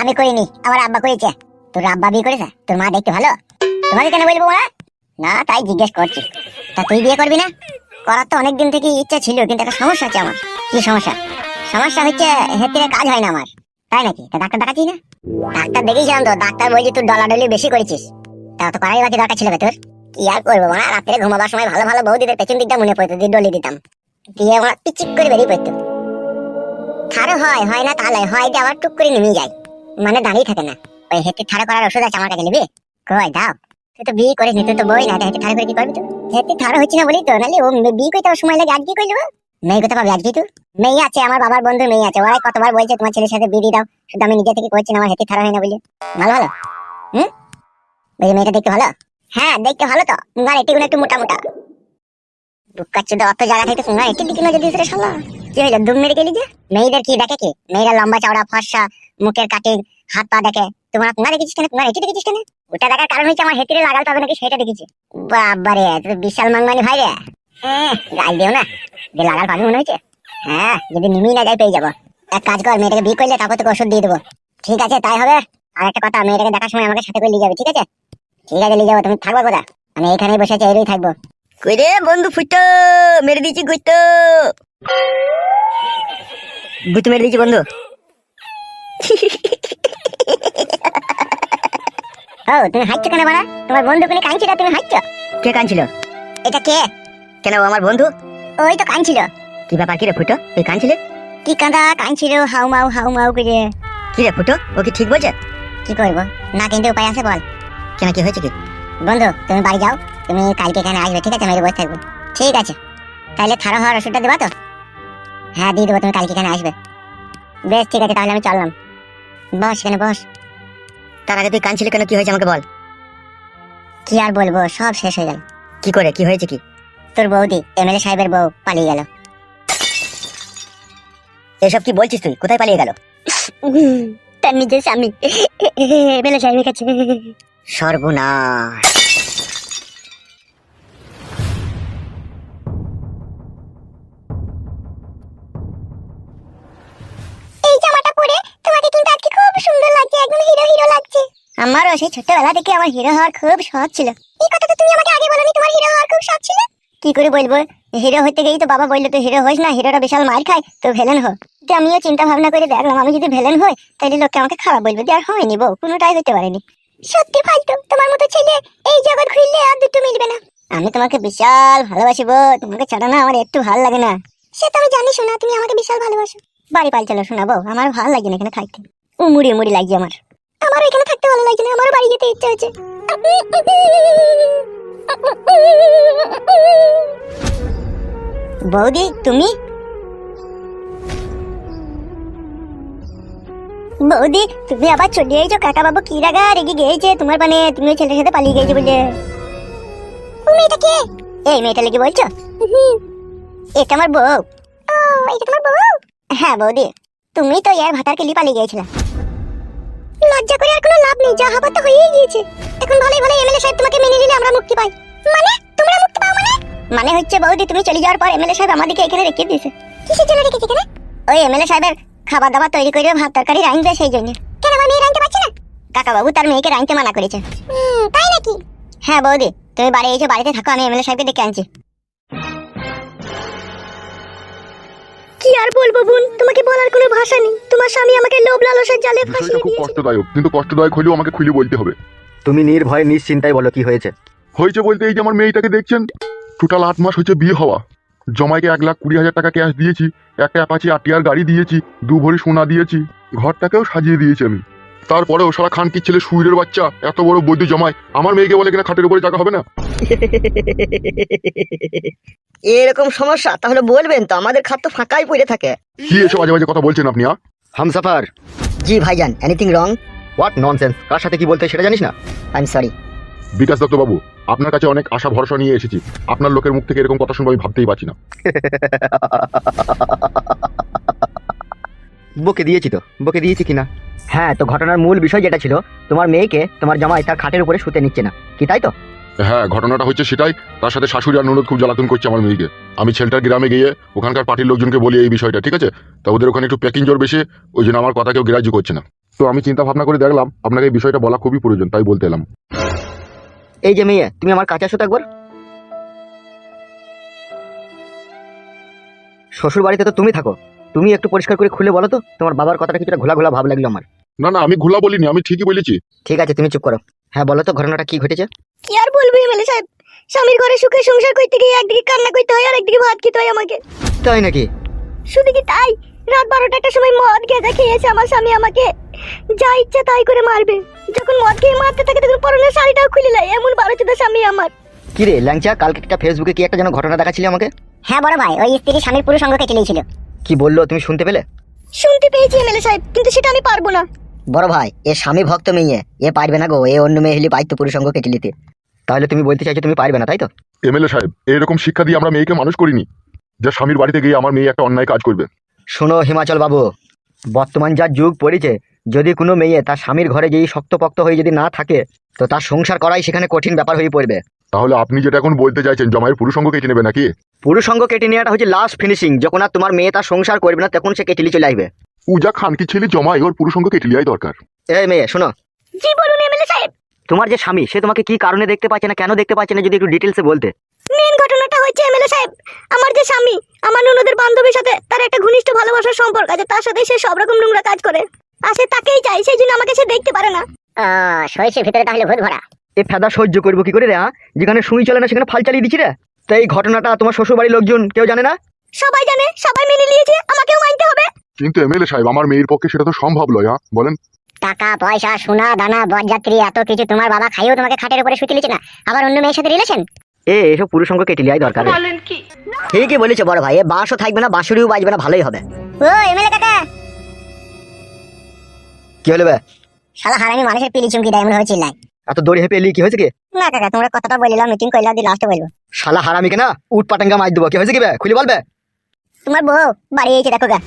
আমি করিনি আমার আব্বা করেছে। তোর আব্বা বিয়ে করেছে? তোর মা দেখতে ভালো? তোমাকে কেন বলব মা না, তাই জিজ্ঞেস করছি। তা তুই বিয়ে করবি না? করার তো অনেক দিন থেকে ইচ্ছা ছিল, কিন্তু একটা সমস্যা আছে আমার। কি সমস্যা? সমস্যা হচ্ছে হেতিরে কাজ হয় না আমার। তাই নাকি? তা ডাক্তার দেখাচ্ছিস না? ডাক্তার দেখেছিলাম তো, ডাক্তার বলছে তুই ডলাডলি বেশি করেছিস। তা তো করাই বাকি দরকার ছিল তোর। কি আর করব মা রাত্রে ঘুমাবার সময় ভালো ভালো বৌদিদের পেছন দিকটা মনে পড়তো, দিয়ে ডলি দিতাম। দিয়ে আমার পিচিক করে বেরিয়ে পড়তো। থারো হয় হয় না তাহলে হয় যে আবার টুক করে নেমে যায়। মানে দাঁড়িয়ে থাকে না। ওই হেঁটে ঠাড়া করার ওষুধ আছে আমার কাছে নিবি? কই দাও। তুই তো বিয়ে করিস তুই তো বই না হেঁটে ঠাড়া করে কি করবি তুই হেঁটে ঠাড়া হচ্ছে না বলি তো, নাহলে ও বিয়ে করতে সময় লাগে আজকে কই দেবো মেয়ে পাবি আজকে তুই মেয়ে আছে, আমার বাবার বন্ধু মেয়ে আছে, ওরাই কতবার বলছে তোমার ছেলের সাথে বিয়ে দাও, শুধু আমি নিজে থেকে করছি আমার হেঁটে ঠাড়া হয় না ভালো ভালো? হুম? মেয়েটা দেখতে ভালো? হ্যাঁ দেখতে ভালো তো। এটি একটু মোটা মোটা। তো, অত জায়গা থেকে এটি দিকে কি দুম মেরে গেলি যে? মেয়েদের কি দেখে কি? মেয়েরা লম্বা চওড়া, ফর্সা, মুখের কাটিং হাত পা দেখে। তোমার কুঙ্গা দেখেছিস কেন? কুঙ্গা এটি দেখেছিস কেন? ওটা দেখার কারণ হচ্ছে আমার হেতিরে লাগাল পাবে নাকি সেটা দেখেছি। বাবারে বিশাল মাংমানি ভাই রে। গাল দিও না। যে লাগাল পাবি মনে হয়েছে? হ্যাঁ যদি নিমি না যাই পেয়ে যাব। এক কাজ কর মেয়েটাকে বিয়ে করলে তারপর তোকে ওষুধ দিয়ে দেবো। ঠিক আছে তাই হবে? আর একটা কথা মেয়েটাকে দেখার সময় আমাকে সাথে করে নিয়ে যাবে ঠিক আছে? ঠিক আছে নিয়ে যাব। তুমি থাকব কোথা আমি এখানেই বসে আছি এরই থাকব। কই রে বন্ধু ফুটো মেরে দিয়েছি গুইতো গুইতো মেরে দিয়েছি বন্ধু। ও তুমি হাঁটছো কেন বাড়া? তোমার বন্ধু কোনে কাঁদছিল তুমি হাঁটছো? কে কানছিল এটা কে? কেন ও আমার বন্ধু? ওই তো কাঁদছিল কি ব্যাপার কি রে ফুটো? তুই কানছিলে? কি কাঁদা কাঁদছিল হাউ মাউ হাউ মাউ করে। কি রে ফুটো ও কি ঠিক বলছে? কি করব? না কিন্তু উপায় আছে বল। কেন কি হয়েছে কি? বন্ধু তুমি বাড়ি যাও। তুমি কালকে এখানে আসবে ঠিক আছে? আমি বসে থাকব। ঠিক আছে। তাহলে খারাপ হওয়ার ওষুধটা দেবা তো? হ্যাঁ দিয়ে দেবো তুমি কালকে এখানে আসবে। বেশ ঠিক আছে তাহলে আমি চললাম। বস এখানে বস। তার আগে তুই কানছিলে কেন? কি হয়েছে আমাকে বল। কি আর বলব সব শেষ হয়ে গেল। কি করে কি হয়েছে কি? তোর বৌদি এমএলএ সাহেবের বউ পালিয়ে গেল। এসব কি বলছিস তুই? কোথায় পালিয়ে গেল? তার নিজের স্বামী। এমএলএ সাহেবের কাছে। সর্বনাশ। এই জামাটা পরে তোমাকে কিন্তু আজকে খুব সুন্দর লাগছে একদম হিরো হিরো লাগছে। আমারও সেই ছোটবেলা থেকে আমার হিরো হওয়ার খুব শখ ছিল। কি করে বলব? হিরো হতে গেই তো বাবা বলল তো হিরো হইস না, হিরোটা বিশাল মার খায় তো ভেলেন হো। তো আমিও চিন্তা ভাবনা করে দেখলাম, আমি যদি ভেলেন হই, তাহলে লোকে আমাকে খারাপ বলবে আর হয়নি বউ, কোনোটাই হতে পারেনি। সত্যি ফালতু, তোমার মতো ছেলে এই জগৎ ঘুরলে আর দুটো মিলবে না। আমি তোমাকে বিশাল ভালোবাসি বউ, তোমাকে ছাড়া না আমার একটু ভালো লাগে না। সে তো আমি জানি শোনা, তুমি আমাকে বিশাল ভালোবাসো। বাড়ি পাল চলো শোনাবো আমার ভালো লাগে না এখানে থাকতে। উমুড়ি উমুড়ি লাগছে আমার। আমার এখানে থাকতে ভালো লাগছে না আমার বাড়ি যেতে ইচ্ছে হচ্ছে। বৌদি, তুমি? বৌদি, তুমি আবার চলে এসো কাকা বাবু কি রাগা রেগে গিয়েছে? তোমার মানে তুমি ছেলের সাথে পালিয়ে গিয়েছে বলে। মেয়েটা কে? এই মেয়েটা লেগে বলছো? এটা আমার বউ। এটা তোমার বউ? হ্যাঁ বৌদি। তুমি তো ইয়ার ভাতার কেলি পালিয়ে গিয়েছিলে। লজ্জা করে আর কোনো লাভ নেই, যা হবার তো হয়েই গিয়েছে। এখন ভালোই ভালো এমএলএ সাহেব তোমাকে মেনে নিলে আমরা মুক্তি পাই। মানে? তোমরা মুক্তি পাও মানে? মানে হচ্ছে বৌদি তুমি চলে যাওয়ার পর এমএলএ সাহেব আমাদেরকে এখানে রেখে দিয়েছে। কিসের জন্য রেখেছে কেন? ওই এমএলএ সাহেবের খাবার দাবার তৈরি করে ভাত তরকারি রাঁধবে সেই জন্য। কেন আমার মেয়ে রাঁধতে পারছে না? কাকা বাবু তার মেয়েকে রাঁধতে মানা করেছে। তাই নাকি? হ্যাঁ বৌদি তুমি বাড়ি এসে বাড়িতে থাকো আমি এমএলএ সাহেবকে ডেকে আনছি। কি আর বলব বোন তোমাকে বলার কোনো ভাষা নেই। তোমার স্বামী আমাকে লোভ লালসার জালে ফাঁসিয়ে খুব দিয়েছে। কষ্টদায়ক কিন্তু কষ্টদায়ক হলেও আমাকে খুলে বলতে হবে। তুমি নির্ভয়ে নিশ্চিন্তায় বলো কি হয়েছে। হয়েছে বলতে এই যে আমার মেয়েটাকে দেখছেন? টোটাল আট মাস হয়েছে বিয়ে হওয়া। জমাইকে এক লাখ কুড়ি হাজার টাকা ক্যাশ দিয়েছি একটা অ্যাপাচি আটিয়ার গাড়ি দিয়েছি দু ভরি সোনা দিয়েছি ঘরটাকেও সাজিয়ে দিয়েছি আমি। তারপরেও সারা খানকির ছেলে সুইরের বাচ্চা এত বড় বৈদ্য জমায় আমার মেয়েকে বলে কিনা খাটের উপরে জায়গা হবে না? এরকম সমস্যা তাহলে বলবেন তো আমাদের খাত তো ফাঁকাই পড়ে থাকে। কি এসব বাজে বাজে কথা বলছেন আপনি আ? হামসাফার। জি ভাইজান এনিথিং রং হোয়াট ননসেন্স কার সাথে কি বলতে সেটা জানিস না? I am sorry Bikash Dutta বাবু আপনার কাছে অনেক আশা ভরসা নিয়ে এসেছি। আপনার লোকের মুখ থেকে এরকম কথা শুনব আমি ভাবতেই পারছি না। বকে দিয়েছি তো। বকে দিয়েছি কিনা? হ্যাঁ তো ঘটনার মূল বিষয় যেটা ছিল তোমার মেয়েকে তোমার জামাই তার খাটের উপরে শুতে নিচ্ছে না। কি তাই তো? হ্যাঁ ঘটনাটা হচ্ছে সেটাই। তার সাথে শাশুড়ি আর ননদ খুব জ্বালাতন করছে আমার মেয়েকে। আমি ছেলেটার গ্রামে গিয়ে ওখানকার পার্টির লোকজনকে বলি এই বিষয়টা ঠিক আছে? তা ওদের ওখানে একটু প্যাকিং জোর বেশি ওই জন্য আমার কথা কেউ গ্রাহ্য করছে না। তো আমি চিন্তা ভাবনা করে দেখলাম আপনাকে এই বিষয়টা বলা খুবই প্রয়োজন তাই বলতে এলাম। এই যে মেয়ে তুমি আমার কাছে আসো তো একবার। শ্বশুর বাড়িতে তো তুমি থাকো। তুমি একটু পরিষ্কার করে খুলে বলো তো তোমার বাবার কথাটা কিছুটা ঘোলা ঘোলা ভাব লাগল আমার। না না আমি ঘোলা বলিনি আমি ঠিকই বলেছি। ঠিক আছে তুমি চুপ করো। হ্যাঁ বলো তো ঘটনাটা কি ঘটেছে? কি আর বলব এমএলএ সাহেব? স্বামীর ঘরে সুখে সংসার করতে গিয়ে একদিকে কান্না করতে হয় আর একদিকে ভাত খেতে হয় আমাকে। তাই নাকি? শুধু কি তাই? রাত বারোটা একটা সময় মদ গেঁজা খেয়েছে আমার স্বামী আমাকে। যা ইচ্ছা তাই করে মারবে। যখন মদ খেয়ে মারতে থাকে তখন পরনের শাড়িটাও খুলে নেয় এমন বারো চোদ্দ স্বামী আমার। কি রে ল্যাংচা কালকে একটা ফেসবুকে কি একটা যেন ঘটনা দেখাচ্ছিলে আমাকে? হ্যাঁ বড় ভাই ওই স্ত্রী স্বামীর পুরুষ অঙ্গ কেটে নিয়েছিল। কি বলল তুমি শুনতে পেলে? শুনতে পেয়েছি এমএলএ সাহেব কিন্তু সেটা আমি পারব না। বড় ভাই এ স্বামী ভক্ত মেয়ে এ পারবে না গো এ অন্য মেয়ে হলে পাইতো পুরুষঙ্গ কেটে নিতে। তাহলে তুমি বলতে চাইছো তুমি পারবে না তাই তো? এমএলএ সাহেব এইরকম শিক্ষা দিয়ে আমরা মেয়েকে মানুষ করিনি। যে স্বামীর বাড়িতে গিয়ে আমার মেয়ে একটা অন্যায় কাজ করবে। শোনো হিমাচল বাবু বর্তমান যা যুগ পড়েছে যদি কোনো মেয়ে তার স্বামীর ঘরে যেই শক্তপক্ত হয়ে যদি না থাকে তো তার সংসার করাই সেখানে কঠিন ব্যাপার হয়ে পড়বে। তাহলে আপনি যেটা এখন বলতে চাইছেন জমায়ের পুরুষ অঙ্গ কেটে নেবে নাকি? পুরুষ সঙ্গ কেটে নেওয়াটা হচ্ছে লাস্ট ফিনিশিং যখন আর তোমার মেয়ে তার সংসার করবে না তখন সে কেটেলি চলে আসবে। উজা খানকি ছেলে জমাই ওর পুরুষ অঙ্গ কেটে নেওয়াই দরকার। এই মেয়ে শোনো। জি বলুন এমএলএ সাহেব? তোমার যে স্বামী সে তোমাকে কি কারণে দেখতে পাচ্ছে না কেন দেখতে পাচ্ছে না যদি একটু ডিটেলসে বলতে। মেন ঘটনাটা হচ্ছে এমএলএ সাহেব আমার যে স্বামী আমার ননদের বান্ধবীর সাথে তার একটা ঘনিষ্ঠ ভালোবাসার সম্পর্ক আছে তার সাথে সে সব রকম নোংরা কাজ করে। আর সে তাকেই চাই সেই জন্য আমাকে সে দেখতে পারে না। সরিষের ভিতরে তাহলে ভূত ভরা। এ ফেদা সহ্য করব কি করে রে হ্যাঁ যেখানে সুই চলে না সেখানে ফাল চালিয়ে দিচ্ছি রে। তো এই ঘটনাটা তোমার শ্বশুর বাড়ির লোকজন কেউ জানে না? সবাই জানে সবাই মেনে নিয়েছে আমাকেও মানতে হবে। কিন্তু এমএলএ সাহেব আমার মেয়ের পক্ষে সেটা তো সম্ভব নয় হ্যাঁ বলেন। টাকা পয়সা সোনা দানা বরযাত্রী এত কিছু তোমার বাবা খাইও তোমাকে খাটের উপরে শুতে লিছে না। আবার অন্য মেয়ের সাথে রিলেশন এ এসব পুরুষ সঙ্গ কেটে লিয়াই দরকার রে। ঠিকই বলেছে বড় ভাই এ বাঁশও থাকবে না বাঁশুরিও বাজবে না ভালোই হবে। ও এমএলএ কাকা কি হলো বে? শালা হারামি মানুষের পিলি চুমকি দেয় মনে হয় চিল্লাই এত দৌড়ে হেপে এলি কি হয়েছে কি? না কাকা তোমরা কথাটা বলিলাম মিটিং করলাম দিয়ে লাস্টে বলব। শালা হারামি কেনা? উট পাটাঙ্গা মার দেবো কি হয়েছে কি বে? খুলি বলবে তোমার বউ বাড়ি এসেছে দেখো গা।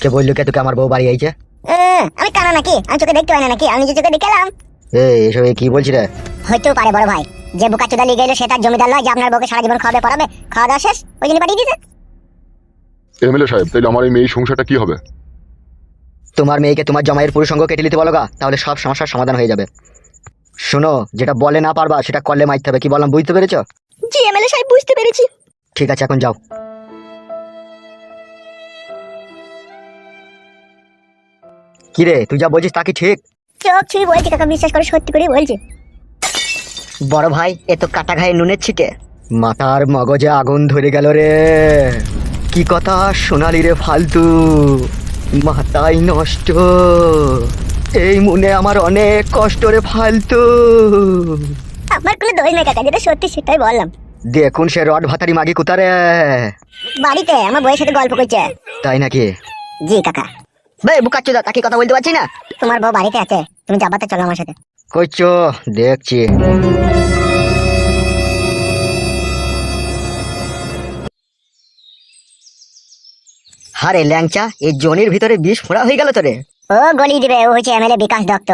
কে বলল কে তোকে আমার বউ বাড়ি আইছে? এ, আমি কানা নাকি? আমি চোখে দেখতে পাই না নাকি? আমি নিজে চোখে দেখে এলাম এ এসব এ কি বলছি রে? হইতেও পারে বড় ভাই। যে বোকা চোদা লিয়ে গেলো সেটা জমিদার নয় যে আপনার বউকে সারা জীবন খাওয়াবে পড়াবে খাওয়া দাওয়া শেষ ওই জন্য পাঠিয়ে দিয়েছে। এমএলএ সাহেব তাইলে আমার এই মেয়ের সংসারটা কি হবে? তোমার মেয়েকে তোমার জামাইয়ের পুরুষ সঙ্গ কেটে নিতে বলো গা তাহলে সব সমস্যার সমাধান হয়ে যাবে। শোনো যেটা বলে না পারবা সেটা করলে মারতে হবে। কি বললাম বুঝতে পেরেছ? জি এমএলএ সাহেব বুঝতে পেরেছি। ঠিক আছে এখন যাও। কি রে তুই যা বলছিস তা কি ঠিক? চোখ ছুঁই বলছি কাকা বিশ্বাস করে সত্যি করে বলছি। বড় ভাই এ তো কাটা ঘায়ে নুনের ছিটে। মাথার মগজে আগুন ধরে গেল রে। কি কথা সোনালি রে ফালতু। মাথায় নষ্ট। এই মনে আমার অনেক কষ্ট রে ফালতু। আমার কোনো দোষ নেই কাকা যেটা সত্যি সেটাই বললাম। দেখুন সে রড ভাতারি মাগি কোথারে। বাড়িতে আমার বইয়ের সাথে গল্প করছে। তাই নাকি? জি কাকা। ভাই বে বুকাচ্চুদা তাকে কথা বলতে পারছি না? তোমার বউ বাড়িতে আছে তুমি যাবাতে চলো আমার সাথে। কইছো দেখছি। হারে ল্যাংচা এই জনির ভিতরে বিষ ফোড়া হয়ে গেল তো রে ও গলি দিবে ও হচ্ছে এমএলএ বিকাশ দত্ত।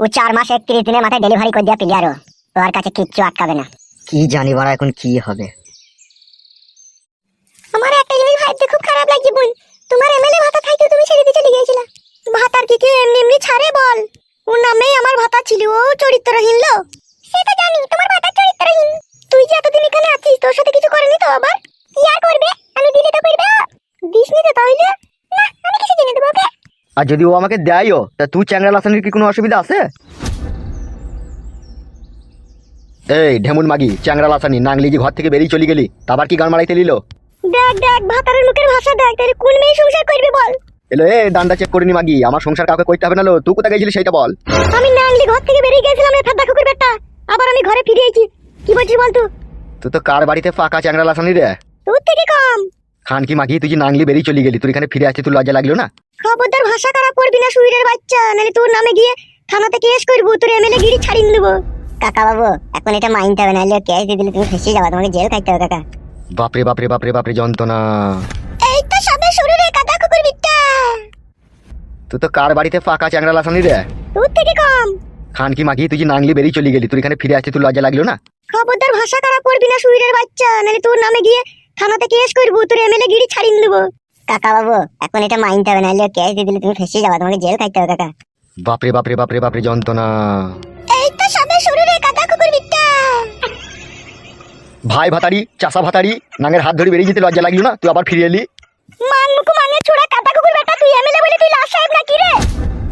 ও চার মাস একত্রিশ দিনের মাথায় ডেলিভারি করে দেওয়া প্লেয়ারও ওর কাছে কিচ্ছু আটকাবে না। কি জানি বাড়া এখন কি হবে। আমার একটা জিনিস ভাবতে খুব খারাপ লাগছে বোন। তোমার এমএলএ ভাতা থাকতে তুমি ছেড়ে দিয়ে চলে গিয়েছিলা। ভাতার কি কেউ এমনি এমনি ছাড়ে বল। ওর নামেই আমার ভাতা ছিল ও চরিত্রহীন লো সেটা জানি তোমার ভাতা চরিত্রহীন। তুই যে এতদিন এখানে আছিস তোর সাথে কিছু করেনি তো আবার? কি আর করবে? আমি দিলে তো করবে। দিস নি তো তাহলে? না আমি কিছু দেবো ওকে? আর যদি ও আমাকে দেয়ও তা তুই চ্যাংরা লাসানির কি কোনো অসুবিধা আছে? এই ঢেমুন মাগি চ্যাংরা লাসানি নাংলি যে ঘর থেকে বেরিয়ে চলে গেলি কি গান মারাইতে নিল দেখ দেখ ভাতারের মুখের ভাষা দেখ তাহলে কোন মেয়ে সংসার করবে বল? এলো এ ডান্ডা চেক করিনি মাগি আমার সংসার কাউকে করতে হবে না লো তুই কোথায় গেছিলি সেটা বল। আমি নাংলি ঘর থেকে বেরিয়ে গেছিলাম রে ফেদা কুকুর বেটা আবার আমি ঘরে ফিরে এসেছি। কি বলছিস বল তুই? তুই তো কার বাড়িতে ফাঁকা চ্যাংরা লাসানি রে? তোর থেকে কম। খান কি মাগি তুই যে নাংলি বেরিয়ে চলে গেলি তুই এখানে ফিরে আসতে তুই লজ্জা লাগল না? খবরদার ভাষা খারাপ করবি না সুইরের বাচ্চা। নাহলে তোর নামে গিয়ে থানাতে কেস করব তোর এমএলএ গিরি ছাড়িয়ে দেবো। কাকা বাবু এখন এটা মাইনতে হবে নাহলে ক্যাশ দিয়ে দিলে তুমি ফেসে যাবা তোমাকে জেল খাইতে হবে কাকা। বাপরে বাপরে বাপরে বাপরে যন্ত্রণা। এই তো সবে শুরু রে কাদা কুকুর বিট্টা তুই তো কার বাড়িতে ফাঁকা চ্যাংরা লাসানি রে? তোর থেকে কম। খান কি মাগি তুই যে নাংলি বেরিয়ে চলে গেলি তুই এখানে ফিরে আসতে তুই লজ্জা লাগল না? খবরদার ভাষা খারাপ করবি না সুইরের বাচ্চা। নাহলে তোর নামে গিয়ে থানাতে কেস করব তোর এমএলএ গিরি ছাড়িয়ে দেবো। কাকা বাবু এখন এটা মাইনতে হবে নাহলে ক্যাশ দিয়ে দিলে তুমি ফেসে যাবা তোমাকে জেল খাইতে হবে কাকা। বাপরে বাপরে বাপরে বাপরে যন্ত্রণা। এই তো সবে শুরু রে কাকা কুকুর বিট্টা ভাই ভাতারি চাষা ভাতারি নাঙের হাত ধরে বেরিয়ে যেতে লজ্জা লাগল না? তুই আবার ফিরে এলি? মান মুকু মানে ছোড়া কাকা কুকুর বেটা তুই এমএলএ বলে তুই লাশ সাহেব নাকি রে?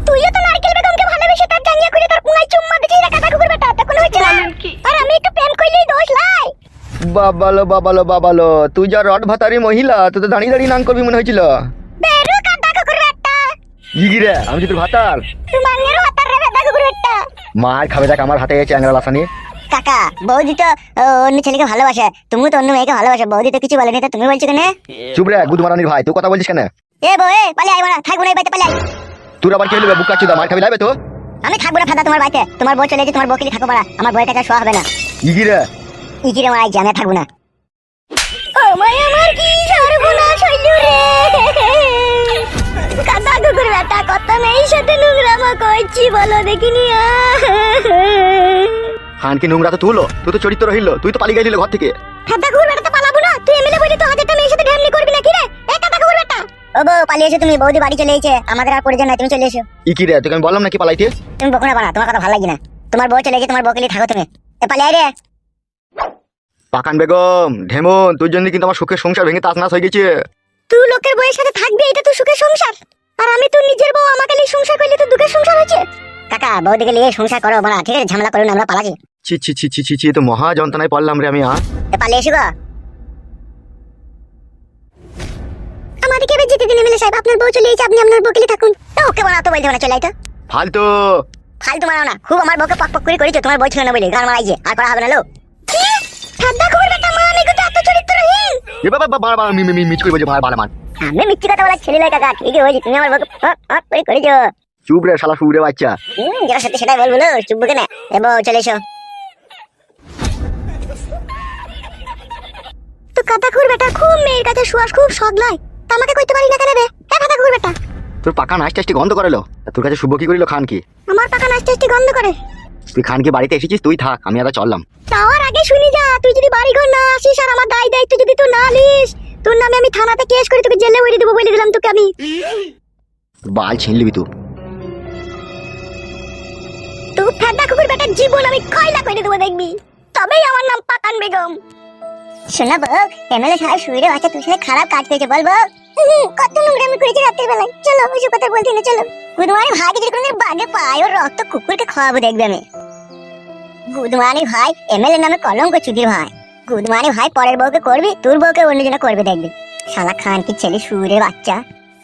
তুইও তো নারকেল বেগমকে ভালোবেসে তার জাঙ্গিয়া করে তোর পুঙ্গাই চুম্মা দিছিস রে কাকা কুকুর বেটা তখন হয়েছে না? আর আমি একটু প্রেম কইলেই দোষ লাই। বাবালো বাবালো বাবালো। তুই যা রড ভাতারি মহিলা তুই তো দাঁড়িয়ে দাঁড়িয়ে নাং করবি মনে হয়েছিল? বেরু কাকা কুকুর বেটা ইগি রে? আমি তোর ভাতার। তুই মার খাবে দেখ আমার হাতে চ্যাংরা লাসানি। কাকা বৌদি তো অন্য ছেলেকে ভালোবাসে। তুমি তো অন্য মেয়েকে ভালোবাসে। বৌদি তো কিছু বলেনি তো তুমি বলছো কেন? চুপ রে গুদ মারানির ভাই তুই কথা বলছিস কেন? এ বউ এ পালিয়ে আই মারা। থাকব না এই বাড়িতে পালিয়ে আই তোর আবার কি হলো বুক কাচ্ছি মার খাবি লাগবে তো? আমি থাকব না ফাদা তোমার বাড়িতে। তোমার বউ চলে যে তোমার বউকে থাকো মারা। আমার বউয়ের টাকা শোয়া হবে না। ইগি রে ইকিরে মারাই আমি থাকব না। আমায় আমার কি সর্বনাশ হইল রে? কাদা কুকুর বেটা কত মেয়ের সাথে নোংরামা করছি বলো দেখিনি? খানকে নোংরা তো তুলো তুই তো চরিত্র রহিল তুই তো পালিয়ে গেলি ঘর থেকে। কাদা কুকুর বেটা তো পালাবো না তুই এমএলএ বলি তো হাজারটা মেয়ের সাথে ঢেমনি করবি না কি রে? এ কাদা কুকুর বেটা। ও বউ পালিয়ে এসো তুমি বৌদি বাড়ি চলে এসেছে আমাদের আর প্রয়োজন নাই তুমি চলে এসো। ইকি রে তোকে আমি বললাম নাকি পালাইতে? তুমি বকো না বানা তোমার কথা ভালো লাগে না। তোমার বউ চলে গেছে তোমার বউকে নিয়ে থাকো তুমি। এ পালিয়ে আই রে। পাকান বেগম ঢেমন তোর জন্য কিন্তু আমার সুখের সংসার ভেঙে তাসনাস হয়ে গেছে। তুই লোকের বউয়ের সাথে থাকবি এটা তো সুখের সংসার। আর আমি তোর নিজের বউ আমাকে নিয়ে সংসার করলে তো দুঃখের সংসার হচ্ছে কাকা বৌদিকে নিয়ে সংসার করো বানা ঠিক আছে ঝামেলা করো না আমরা পালাছি। ছি ছি ছি ছি ছি ছি তো মহা যন্ত্রণায় পড়লাম রে আমি এ পালিয়ে এসো গো। আমাদেরকে এবার যেতে দিন এমএলএ সাহেব আপনার বউ চলে এসেছে আপনি আপনার বউকে নিয়ে থাকুন। তো ওকে বানা তো বলতে না চলে আই তো। ফালতু। ফালতু মারাও না খুব আমার বউকে পক পক করে করেছ তোমার বউ ছিল না বলে গান মারাইছে আর করা হবে না লো কি ঠাড্ডা বেটা মা আমি কিন্তু এত এ বাবা বাবা বাবা মি মি মিচ করে বলছে ভাই বালামান আমি মিথ্যি কথা বলা ছেলে নয় কাকা ঠিকই বলছি তুমি আমার বউকে পক পক করে করেছ। চুপ রে শালা শুয়ে বাচ্চা। হুম যেটা সত্যি সেটাই বলব লো চুপ কেন এ চলে এসো। তো বেটা খুব মেয়ের কাছে শুয়াস খুব তা আমাকে কইতে পারি না কেন রে? এ কাদা কুকুর বেটা। তোর পাকা নাচ টাচটি গন্ধ করালো তোর কাছে শুভ কি করিল খান কি আমার পাকা গন্ধ করে। তুই খান কি বাড়িতে এসেছিস তুই থাক আমি আবার চললাম। তাওয়ার আগে শুনি যা। তুই যদি বাড়ি ঘর না আসিস আর আমার দায় দায়িত্ব যদি তুই না নিস তোর নামে আমি থানাতে কেস করে তোকে জেলে উড়িয়ে দেবো বলে দিলাম তোকে আমি। বাল ছিনলিবি তুই কুকুর বেটার জীবন আমি কয়লা করে দেবো দেখবি। তবেই আমার নাম পাকান বেগম। শোনা বউ এমএলএ সাহেব শুয়ে আছে তুই সাথে খারাপ কাজ করেছে বল হুম, কত নোংরামি করেছি রাতের বেলায় চলো ওইসব কথা বলতে না চলো। গুদমানি ভাইকে যদি কোনদিন বাগে পায় ওর রক্ত কুকুরকে খাওয়াবো দেখবে আমি। গুদমানি ভাই, এমএলএ নামে কলঙ্ক চুদির ভাই। গুদমানি ভাই পরের বউকে করবি, তোর বউকে অন্যজন করবে দেখবি। শালা খান কি ছেলে, সুরে বাচ্চা।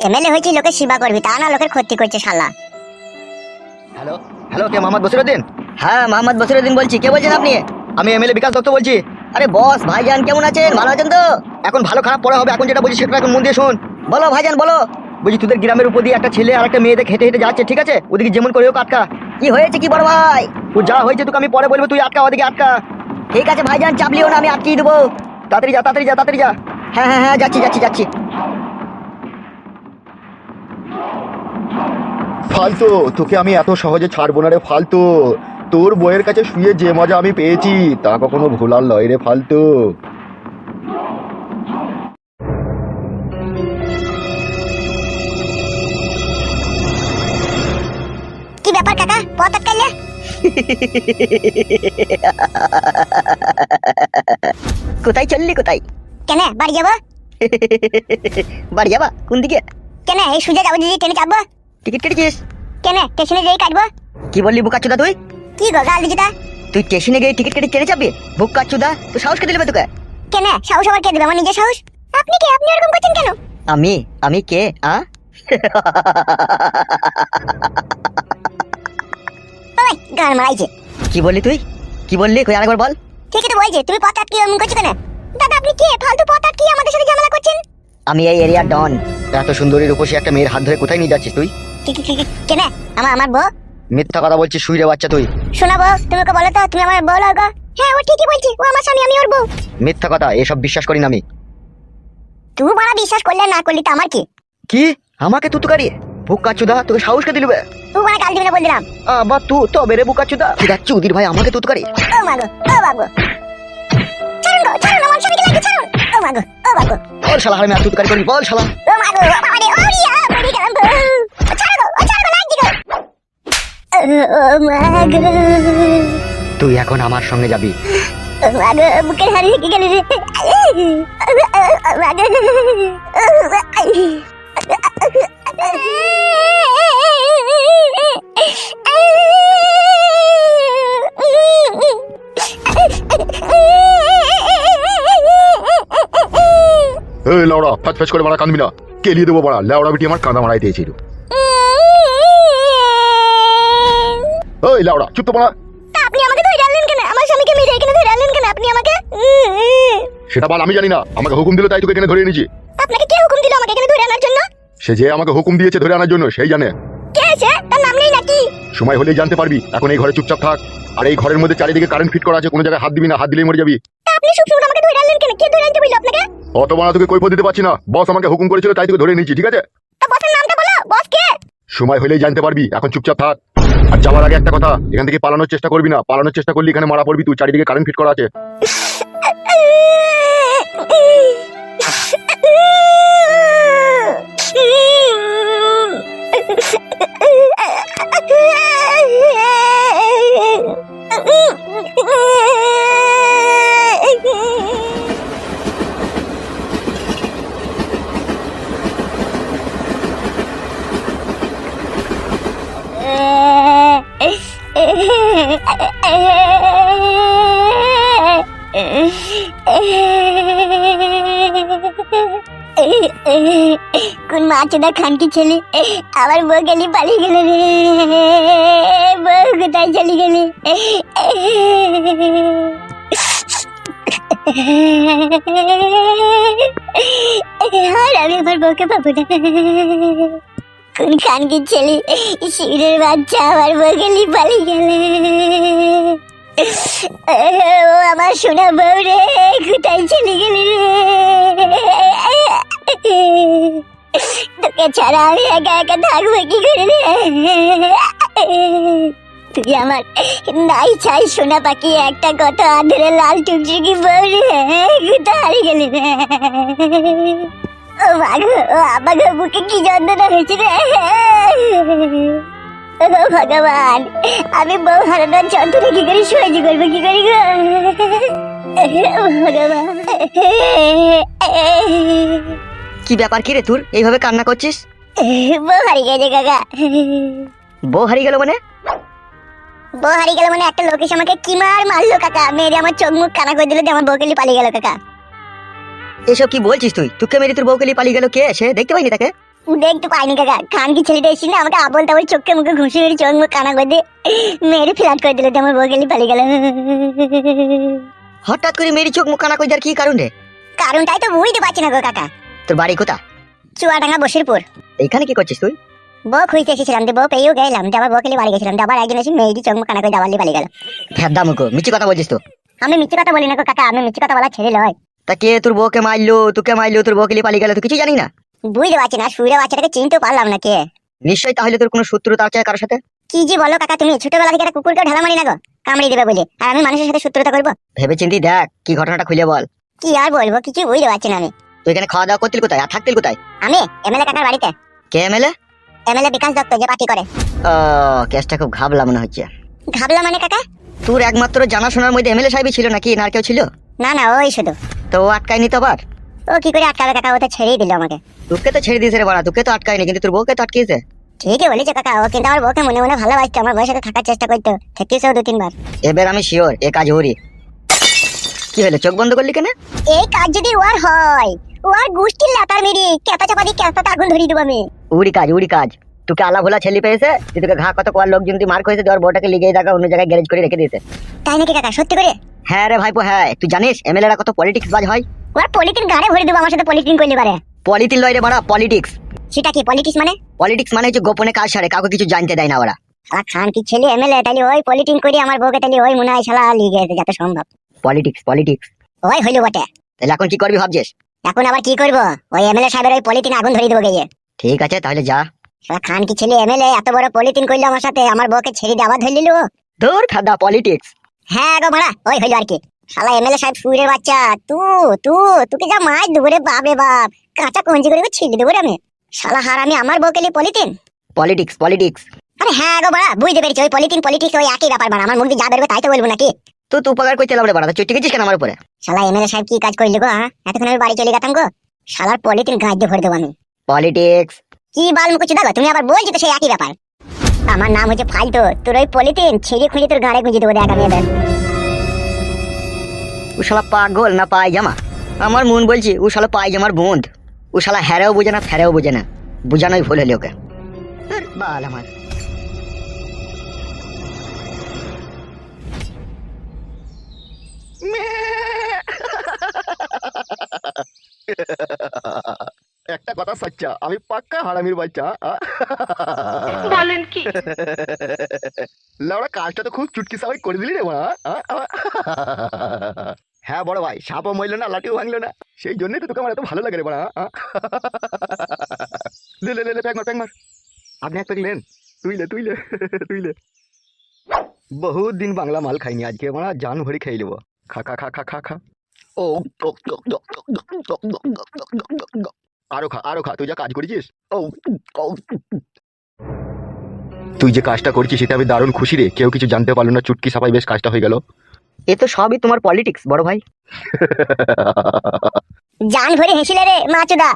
এমএলএ হয়েছে লোকের সেবা করবি, তা না লোকের ক্ষতি করছে শালা। হ্যালো হ্যালো, কে, মোহাম্মদ বসিরুদ্দিন? হ্যাঁ মোহাম্মদ বসিরুদ্দিন বলছি, কে বলছেন আপনি? আমি এমএলএ বিকাশ দত্ত বলছি। আরে বস, ভাইজান কেমন আছেন? ভালো আছেন তো? এখন ভালো খারাপ পড়া হবে, এখন যেটা বলছি সেটা এখন মন দিয়ে শুন বলো ভাইজান, বলো। বলছি তোদের গ্রামের উপর দিয়ে একটা ছেলে আর একটা মেয়েদের হেঁটে হেঁটে যাচ্ছে ঠিক আছে? ওদিকে যেমন করে হোক আটকা। কি হয়েছে কি বড় ভাই? ও যা হয়েছে তোকে আমি পরে বলব তুই আটকা ওদিকে আটকা। ঠিক আছে ভাই ভাইজান চাপলিও না আমি আটকিয়ে দেবো। তাড়াতাড়ি যা তাড়াতাড়ি যা তাড়াতাড়ি যা। হ্যাঁ হ্যাঁ হ্যাঁ যাচ্ছি যাচ্ছি যাচ্ছি। ফালতু তোকে আমি এত সহজে ছাড়বো না রে ফালতু। তোর বইয়ের কাছে শুয়ে যে মজা আমি পেয়েছি তা কখনো ভোলার লয় রে ফালতু। কোথায় চললি কোথায়? কেন বাড়ি যাব? বাড়ি যাবা? কোন দিকে? কেন এই সুজা যাব দিদি ট্রেনে চাপবো? টিকিট কেটেছিস কেন স্টেশনে যেই কাটবো? কি বললি বুকাচ্ছুদা তুই? কি গো গাল দিছি তুই স্টেশনে গিয়ে টিকিট কেটে ট্রেনে চাপবি? বুকাচ্ছুদা তুই সাহস কে দিলে তোকে? কেন সাহস আবার কে দেবে? আমার নিজের সাহস? আপনি কে? আপনি এরকম করছেন কেন? আমি? আমি কে? আ? গান মারাইছে কি বললি তুই? কি বললি? কই আরেকবার বল। ঠিকই তো বলছে তুমি পথ আটকে এমন করছ কেন? দাদা আপনি কে? ফালতু পথ আটকে আমাদের সাথে ঝামেলা করছেন? আমি এই এরিয়ার ডন। এত সুন্দরী রূপসী একটা মেয়ের হাত ধরে কোথায় নিয়ে যাচ্ছিস তুই? কি কি কি- কেন? আমার আমার বউ? মিথ্যা কথা বলছিস বাচ্চা তুই। শোনা বউ তুমি ওকে বলো তো তুমি আমার বউ লাগো হ্যাঁ ও ঠিকই বলছে ও আমার স্বামী আমি ওর বউ। মিথ্যা কথা এসব বিশ্বাস করি না আমি। তুই মারা বিশ্বাস করলে না করলি তো আমার কি? কি? আমাকে তুতুকারি? বুকা চুদা তোকে সাহসকে দিলবে তুই মানে কাল দিবি না বলছিলাম আবার তু তবে রে বুকা চুদা চুদা চুদির ভাই আমাকে তুত করে? ও মাগো ও বাবু ছাড়ুন গো ছাড়ুন আমার স্বামীকে লাগবে ছাড়ুন। ও মাগো ও বল শালা আর তুতকারি করবি বল শালা। ও মাগো ও বাবা রে ও রিয়া মরে গেলাম গো। গো ও ছাড়ো গো লাগছে গো। ও মাগো তুই এখন আমার সঙ্গে যাবি। মাগো বুকের হাড়ি লেগে গেল রে। মাগো এই লাউড়া ফ্যাচ ফ্যাচ করে মারা কাঁদবি না। কেলিয়ে দেবো বাড়া। লাউড়া বিটি আমার কাঁদা মারাই দিয়েছিল। ওই লাউড়া চুপ তো আপনি আমাকে ধরে আনলেন কেন? আমার স্বামীকে মেরে এখানে ধরে আনলেন কেন? আপনি আমাকে সেটা বল আমি জানি না। আমাকে হুকুম দিল তাই তোকে এখানে ধরে এনেছি। আপনাকে কে হুকুম দিল আমাকে এখানে ধরে আনার জন্য? সে যে আমাকে হুকুম দিয়েছে ধরে আনার জন্য সেই জানে। কে আছে তার নাম নেই নাকি? সময় হলেই জানতে পারবি এখন এই ঘরে চুপচাপ থাক। আর এই ঘরের মধ্যে চারিদিকে কারেন্ট ফিট করা আছে কোনো জায়গায় হাত দিবি না হাত দিলেই মরে যাবি। আপনি সবসময় আমাকে ধরে আনলেন কেন? কে ধরে আনতে বলল আপনাকে? অত বড় তোকে কৈফত দিতে পারছি না। বস আমাকে হুকুম করেছিল তাই তোকে ধরে নিয়েছি ঠিক আছে? তা বসের নামটা বলো বস কে? সময় হলেই জানতে পারবি এখন চুপচাপ থাক। আর যাওয়ার আগে একটা কথা এখান থেকে পালানোর চেষ্টা করবি না। পালানোর চেষ্টা করলে এখানে মারা পড়বি তুই চারিদিকে কারেন্ট ফিট করা আছে। Eh কোন মাছেদা খানকি ছেলে? আমার বউ গেলি, পালিয়ে গেল রে। বউ কোথায় চলে গেলি? আর আমি আমার বউকে পাবো না। কোন খানকি ছেলে? শিবিরের বাচ্চা, আমার বউ গেলি, পালিয়ে গেলে। ও আমার সোনা বউ রে, কোথায় চলে গেলি রে? তোকে ছাড়া আমি একা একা থাকব কি করে রে? তুই আমার নাই চাই সোনা পাখি, একটা কত আদরে লাল টুকটুকি বউ রে? কোথায় হারিয়ে গেলি রে? ও মাগো ও বুকে কি যন্ত্রণা হয়েছে রে? ও ভগবান আমি বউ হারানোর যন্ত্রণা কি করে সহ্য করব কি করি গো? ভগবান। কি ব্যাপার কি রে তোর এইভাবে কান্না করছিস? বউ হারিয়ে গেছে কাকা। বউ হারিয়ে গেল মানে? বউ হারিয়ে গেল মানে একটা লোক এসে আমাকে কি মার মারলো কাকা? মেরে আমার চোখ মুখ কানা করে দিল যে আমার বউকে নিয়ে পালিয়ে গেল কাকা। এসব কি বলছিস তুই? তোকে মেরে তোর বউকে নিয়ে পালিয়ে গেল কে? সে দেখতে পাইনি তাকে? দেখতে পাইনি কাকা খান কি ছেলেটা এসে না আমাকে আবল তাবল চোখে মুখে ঘুষি মেরে চোখ মুখ কানা করে দিয়ে মেরে ফ্ল্যাট করে দিল আমার বউকে নিয়ে পালিয়ে গেল। হঠাৎ করে মেরি চোখ মুখ কানা করে দেওয়ার কি কারণ? রে কারণটাই তো বুঝতে পারছি না গো কাকা। তোর বাড়ি কোথা চুয়াডাঙ্গা বসিরপুর। এইখানে কি করছিস তুই? বউ খুঁজতে এসেছিলাম যে বউ পেয়েও গেলাম যে আবার বউকে বাড়ি গেছিলাম আবার একজন এসে মেয়েটি চোখ মুখ কানা করে দাবালি পালিয়ে গেল। ফ্যাদা মুখো মিছি কথা বলছিস তো? আমি মিথ্যে কথা বলি না গো কাকা আমি মিথ্যে কথা বলা ছেড়ে লয়। তা কে তোর বউকে মারলো তোকে মারলো তোর বউকে পালিয়ে গেল তুই কিছু জানি না? বুঝতে পারছি না শুয়ে বাচ্চাটাকে চিনতে পারলাম না কে। নিশ্চয়ই তাহলে তোর কোনো শত্রুতা আছে কারোর সাথে? কি যে বলো কাকা তুমি ছোটবেলা থেকে একটা কুকুরকে ঢালা মারি না গো? কামড়ি দেবে বলে। আর আমি মানুষের সাথে শত্রুতা করব? ভেবে চিন্তি দেখ কি ঘটনাটা খুলে বল। কি আর বলব কিছু বুঝতে পারছি না আমি। তুই এখানে খাওয়া দাওয়া করতিল কোথায়? আর থাকতিল কোথায়? আমি? এমএলএ কাকার বাড়িতে। কে এমএলএ এমএলএ বিকাশ দত্ত যে পার্টি করে। ও কেসটা খুব ঘাবলা মনে হচ্ছে। ঘাবলা মানে কাকা? তোর একমাত্র জানাশোনার মধ্যে এমএলএ সাহেবই ছিল নাকি? না আর কেউ ছিল? না না ওই শুধু। তো আটকায়নি তো আবার? ও কি করে আটকাবে কাকা? ও তো ছেড়েই দিল আমাকে। তোকে তো ছেড়ে দিয়েছে রে বাড়া তোকে তো আটকায়নি কিন্তু তোর বউকে তো আটকিয়েছে। ঠিকই বলেছে কাকা ও কিন্তু আমার বউকে মনে মনে ভালোবাসতো আমার বউয়ের সাথে থাকার চেষ্টা করতো থেকেছেও দু তিনবার এবার আমি শিওর এ কাজ ওরই। কি হলো চোখ বন্ধ করলি কেন? এই কাজ যদি ওর হয় ওর গোষ্ঠীর লাতার মেরি কেতা চাপা দিয়ে কেতাতে আগুন ধরিয়ে দেবো আমি। উড়ি কাজ উড়ি কাজ। তোকে আলা ভোলা ছেলে পেয়েছে যে তোকে ঘা কত কোয়ার লোকজন তুই মার খেয়েছে তোর বউটাকে লিগেই দেখা অন্য জায়গায় গ্যারেজ করে রেখে দিয়েছে। তাই নাকি কাকা সত্যি করে? হ্যাঁ রে ভাইপো হ্যাঁ। তুই জানিস এমএলএরা কত পলিটিক্স বাজ হয়? ওর পলিটিন গাড়ে ভরে দেবো আমার সাথে পলিটিন করলে পারে। পলিটিন লয় রে বাড়া পলিটিক্স সেটা কি পলিটিক্স মানে? পলিটিক্স মানে হচ্ছে গোপনে কাজ সারে কাউকে কিছু জানতে দেয় না ওরা। শালা খান কি ছেলে এমএলএ তাহলে ওই পলিটিন করে আমার বউকে তাহলে ওই মনে হয় শালা লিগে যত সম্ভব। পলিটিক্স পলিটিক্স ওই হইল বটে। তাহলে এখন কি করবি ভাবছিস? এখন আবার কি করব? ওই এমএলএ সাহেবের ওই পলিটিন আগুন ধরিয়ে দেবো গিয়ে। ঠিক আছে তাহলে যা। শালা খান কি ছেলে এমএলএ এত বড় পলিথিন করল আমার সাথে আমার বউকে ছেড়ে দেওয়া ধরে নিল ধর খাদা পলিটিক্স হ্যাঁ গো মারা ওই হইল আর কি। শালা এমএলএ সাহেব সুরের বাচ্চা। তু তু তোকে যা মাছ দেবো রে বাপরে বাপ। কাঁচা কঞ্জি করে ছিঁড়ে দেবো রে আমি। শালা হার আমি আমার বউকে নিয়ে পলিথিন পলিটিক্স পলিটিক্স আরে হ্যাঁ গো মারা বুঝতে পেরেছি ওই পলিথিন পলিটিক্স ওই একই ব্যাপার মারা আমার মুখ দিয়ে যা বেরোবে তাই তো বলব নাকি? তো তুই উপকার করতে লাগলে বাড়া। চুটি গেছিস কেন আমার উপরে? শালা এমএলএ সাহেব কি কাজ করলি গো হ্যাঁ? এতক্ষণ আমি বাড়ি চলে গেতাম গো। শালার পলিথিন গাছ দিয়ে ভরে দেবো আমি। পলিটিক্স কি বাল মুকুচি দেখো তুমি আবার বলছো তো সেই একই ব্যাপার। আমার নাম হচ্ছে ফালতু। তোর ওই পলিথিন ছিঁড়ে খুঁজে তোর গাড়ে গুঁজে দেবো দেখ আমি এবার। ও শালা পাগল না পায়জামা? আমার মন বলছি ও শালা পায়জামার বোন ও শালা হ্যারেও বোঝে না ফেরেও বোঝে না। বোঝানোই ভুল হলে ওকে। ধুর, বাল আমার। একটা কথা সচ্চা আমি পাক্কা হারামির বাচ্চা বলেন কি লাউড়া কাজটা তো খুব চুটকি সবাই করে দিলি রে মা হ্যাঁ বড় ভাই সাপও মরলো না লাঠিও ভাঙলো না সেই জন্যই তো তোকে আমার এত ভালো লাগে রে বড়া লে লে লে লে প্যাক মার প্যাক মার আপনি এক প্যাক লেন তুই লে তুই লে তুই লে বহুত দিন বাংলা মাল খাইনি আজকে আমরা জান ভরি খেয়ে নেব খা খা খা খা খা খা ও আরও খা আরও খা তুই যা কাজ করেছিস? ও তুই যে কাজটা করছিস সেটা আমি দারুণ খুশি রে। কেউ কিছু জানতে পারল না চুটকি সাপাই বেশ কাজটা হয়ে গেল। এ তো সবই তোমার পলিটিক্স বড় ভাই। জান ভরে হেসিলে রে মাচুদা